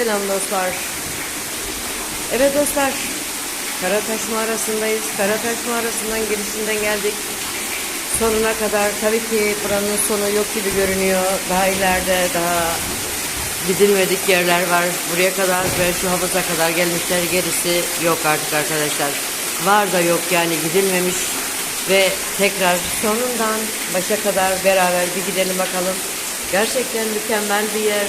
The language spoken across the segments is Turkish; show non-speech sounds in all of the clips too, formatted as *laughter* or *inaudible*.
Selam dostlar. Evet dostlar. Karataş mağarasındayız. Karataş mağarasından girişinden geldik. Sonuna kadar tabii ki buranın sonu yok gibi görünüyor. Daha ileride daha gidilmedik yerler var. Buraya kadar ve şu havuza kadar gelmişler. Gerisi yok artık arkadaşlar. Var da yok yani gidilmemiş. Ve tekrar sonundan başa kadar beraber bir gidelim bakalım. Gerçekten mükemmel bir yer.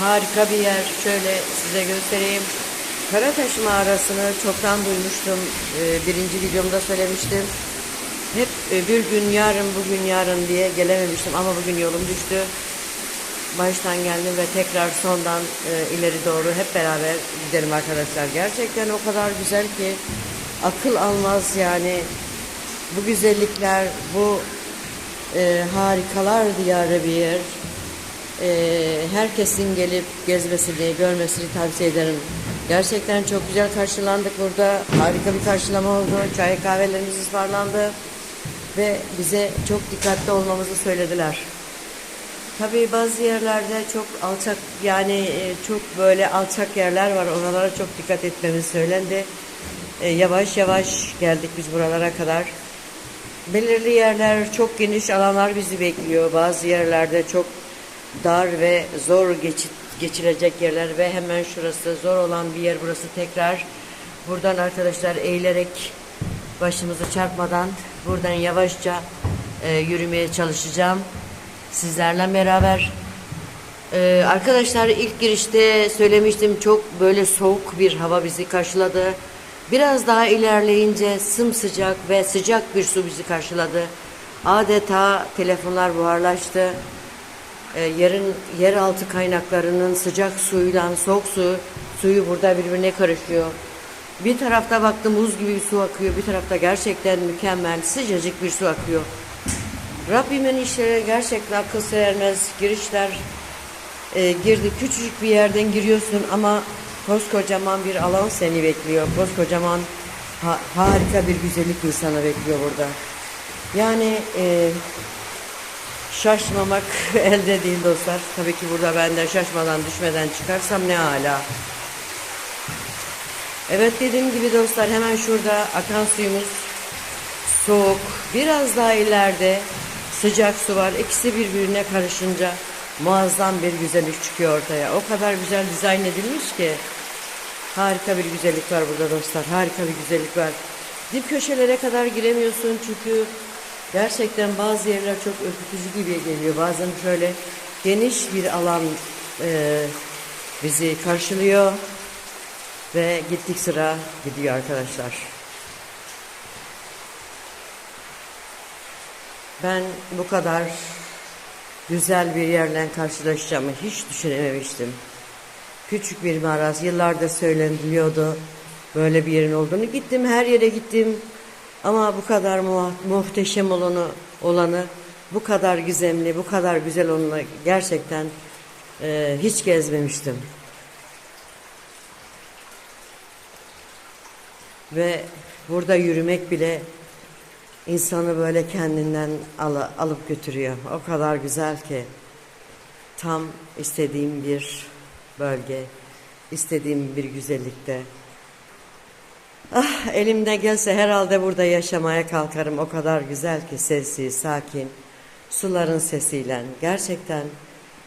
Harika bir yer. Şöyle size göstereyim. Karataş mağarasını çoktan duymuştum. Ee, birinci videomda söylemiştim. Hep e, bir gün yarın bugün yarın diye gelememiştim ama bugün yolum düştü. Baştan geldim ve tekrar sondan e, ileri doğru hep beraber gidelim arkadaşlar. Gerçekten o kadar güzel ki akıl almaz yani bu güzellikler, bu e, harikalar diyarı bir yer. E, herkesin gelip gezmesini, görmesini tavsiye ederim. Gerçekten çok güzel karşılandık burada. Harika bir karşılama oldu. Çay kahvelerimiz ısmarlandı. Ve bize çok dikkatli olmamızı söylediler. Tabii bazı yerlerde çok alçak yani e, çok böyle alçak yerler var. Oralara çok dikkat etmemiz söylendi. E, yavaş yavaş geldik biz buralara kadar. Belirli yerler çok geniş alanlar bizi bekliyor. Bazı yerlerde çok dar ve zor geçit, geçilecek yerler ve hemen şurası zor olan bir yer burası tekrar. Buradan arkadaşlar eğilerek başımızı çarpmadan buradan yavaşça e, yürümeye çalışacağım. Sizlerle beraber. Ee, arkadaşlar ilk girişte söylemiştim çok böyle soğuk bir hava bizi karşıladı. Biraz daha ilerleyince sımsıcak ve sıcak bir su bizi karşıladı. Adeta telefonlar buharlaştı. Ee, yerin yeraltı kaynaklarının sıcak suyuyla soğuk su suyu burada birbirine karışıyor. Bir tarafta baktım buz gibi bir su akıyor. Bir tarafta gerçekten mükemmel sıcacık bir su akıyor. Rabbimin işleri gerçekten akıl sermez girişler e, girdi. Küçücük bir yerden giriyorsun ama koskocaman bir alan seni bekliyor. Koskocaman ha, harika bir güzellik insanı bekliyor burada. Yani e, şaşmamak *laughs* elde değil dostlar. Tabii ki burada ben de şaşmadan düşmeden çıkarsam ne hala. Evet dediğim gibi dostlar hemen şurada akan suyumuz soğuk. Biraz daha ileride sıcak su var. İkisi birbirine karışınca muazzam bir güzellik çıkıyor ortaya. O kadar güzel dizayn edilmiş ki. Harika bir güzellik var burada dostlar. Harika bir güzellik var. Dip köşelere kadar giremiyorsun çünkü gerçekten bazı yerler çok ürkütücü gibi geliyor. Bazen şöyle geniş bir alan e, bizi karşılıyor ve gittik sıra gidiyor arkadaşlar. Ben bu kadar güzel bir yerle karşılaşacağımı hiç düşünememiştim. Küçük bir mağaraz yıllardır söyleniliyordu böyle bir yerin olduğunu. Gittim her yere gittim ama bu kadar mu muhteşem olanı, olanı bu kadar gizemli, bu kadar güzel olanı gerçekten e, hiç gezmemiştim. Ve burada yürümek bile insanı böyle kendinden al alıp götürüyor. O kadar güzel ki tam istediğim bir bölge, istediğim bir güzellikte. Ah elimde gelse herhalde burada yaşamaya kalkarım. O kadar güzel ki sessiz, sakin, suların sesiyle. Gerçekten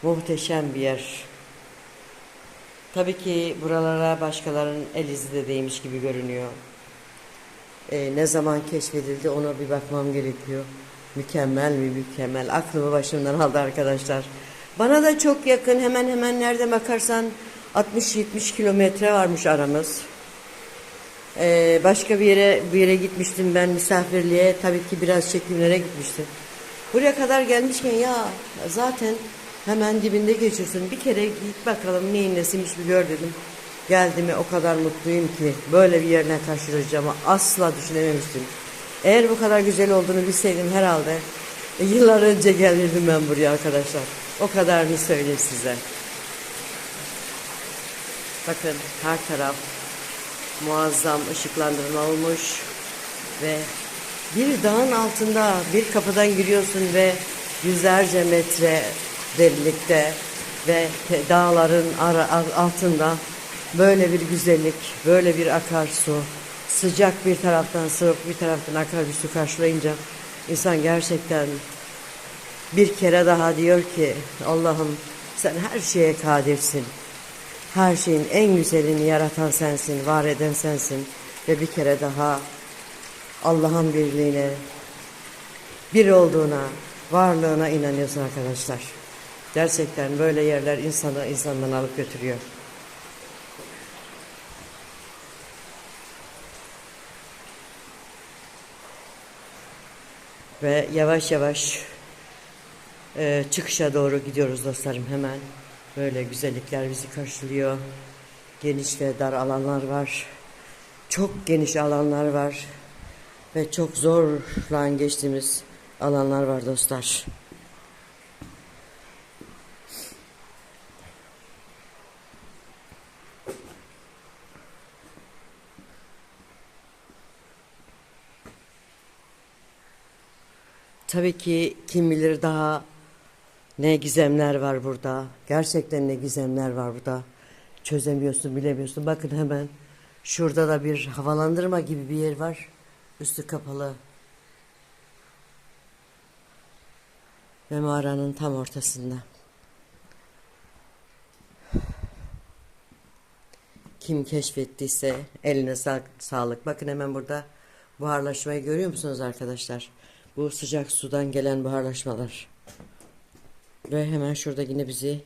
muhteşem bir yer. Tabii ki buralara başkalarının el izi de değmiş gibi görünüyor e, ne zaman keşfedildi ona bir bakmam gerekiyor. Mükemmel mi mükemmel. Aklımı başımdan aldı arkadaşlar. Bana da çok yakın hemen hemen nerede bakarsan 60-70 kilometre varmış aramız. Ee, başka bir yere bir yere gitmiştim ben misafirliğe. Tabii ki biraz çekimlere gitmiştim. Buraya kadar gelmişken ya zaten hemen dibinde geçiyorsun. Bir kere git bakalım neyin nesiymiş bir gör dedim. Geldiğime o kadar mutluyum ki böyle bir yerine karşılaşacağımı asla düşünememiştim. Eğer bu kadar güzel olduğunu bilseydim herhalde e, yıllar önce gelirdim ben buraya arkadaşlar. O kadarını söyleyeyim size. Bakın her taraf muazzam ışıklandırma olmuş ve bir dağın altında bir kapıdan giriyorsun ve yüzlerce metre derinlikte ve dağların ara, al- altında böyle bir güzellik, böyle bir akarsu, sıcak bir taraftan soğuk bir taraftan akar bir su karşılayınca insan gerçekten bir kere daha diyor ki Allah'ım sen her şeye kadirsin. Her şeyin en güzelini yaratan sensin, var eden sensin. Ve bir kere daha Allah'ın birliğine, bir olduğuna, varlığına inanıyorsun arkadaşlar. Gerçekten böyle yerler insanı insandan alıp götürüyor. Ve yavaş yavaş e, çıkışa doğru gidiyoruz dostlarım hemen. Böyle güzellikler bizi karşılıyor. Geniş ve dar alanlar var. Çok geniş alanlar var. Ve çok zorla geçtiğimiz alanlar var dostlar. Tabii ki kim bilir daha ne gizemler var burada. Gerçekten ne gizemler var burada. Çözemiyorsun, bilemiyorsun. Bakın hemen şurada da bir havalandırma gibi bir yer var. Üstü kapalı. Ve mağaranın tam ortasında. Kim keşfettiyse eline sa- sağlık. Bakın hemen burada buharlaşmayı görüyor musunuz arkadaşlar? Bu sıcak sudan gelen buharlaşmalar. Ve hemen şurada yine bizi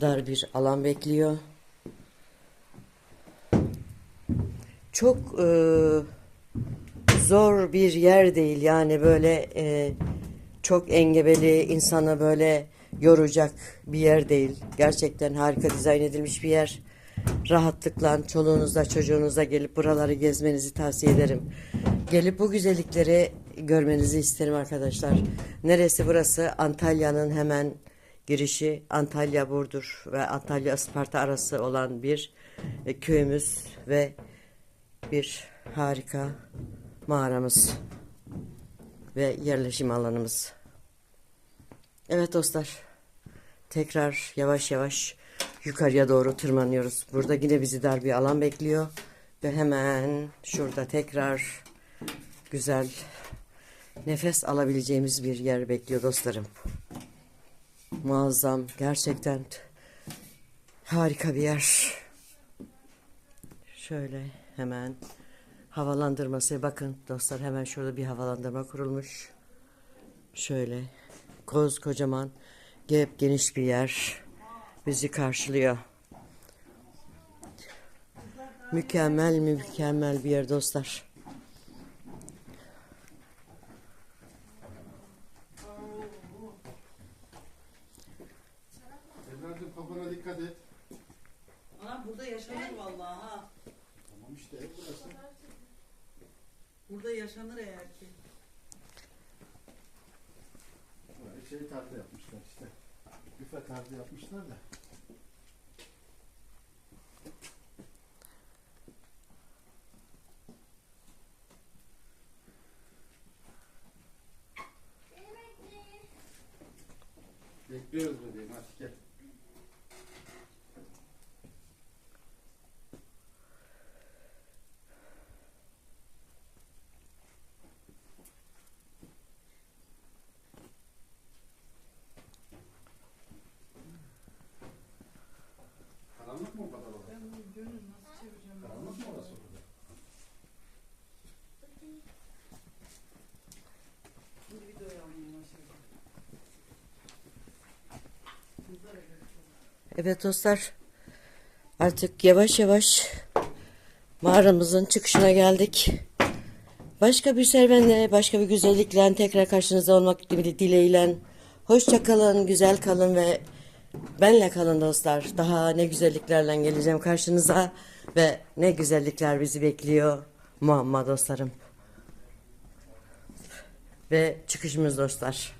dar bir alan bekliyor. Çok e, zor bir yer değil yani böyle e, çok engebeli insanı böyle yoracak bir yer değil. Gerçekten harika dizayn edilmiş bir yer. Rahatlıkla çoluğunuzla çocuğunuzla gelip buraları gezmenizi tavsiye ederim. Gelip bu güzellikleri görmenizi isterim arkadaşlar. Neresi burası? Antalya'nın hemen girişi Antalya Burdur ve Antalya Isparta arası olan bir e, köyümüz ve bir harika mağaramız ve yerleşim alanımız. Evet dostlar. Tekrar yavaş yavaş yukarıya doğru tırmanıyoruz. Burada yine bizi dar bir alan bekliyor. Ve hemen şurada tekrar güzel nefes alabileceğimiz bir yer bekliyor dostlarım. Muazzam, gerçekten harika bir yer. Şöyle hemen havalandırması bakın dostlar hemen şurada bir havalandırma kurulmuş. Şöyle koz kocaman gep geniş bir yer bizi karşılıyor. Mükemmel mükemmel bir yer dostlar. Evladım kafana dikkat et. Ana burada yaşanır vallahi ha. Tamam işte ev burası. Burada yaşanır eğer ki. Şey tarzı yapmışlar işte. Büfe tarzı yapmışlar da. Evet dostlar. Artık yavaş yavaş mağaramızın çıkışına geldik. Başka bir serüvenle, başka bir güzellikle tekrar karşınızda olmak dileğiyle. Hoşça kalın, güzel kalın ve benle kalın dostlar. Daha ne güzelliklerle geleceğim karşınıza ve ne güzellikler bizi bekliyor muamma dostlarım. Ve çıkışımız dostlar.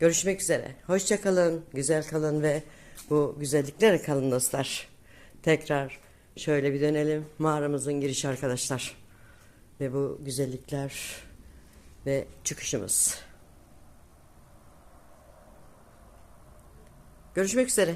Görüşmek üzere. Hoşça kalın, güzel kalın ve bu güzelliklere kalın dostlar. Tekrar şöyle bir dönelim. Mağaramızın girişi arkadaşlar. Ve bu güzellikler ve çıkışımız. Görüşmek üzere.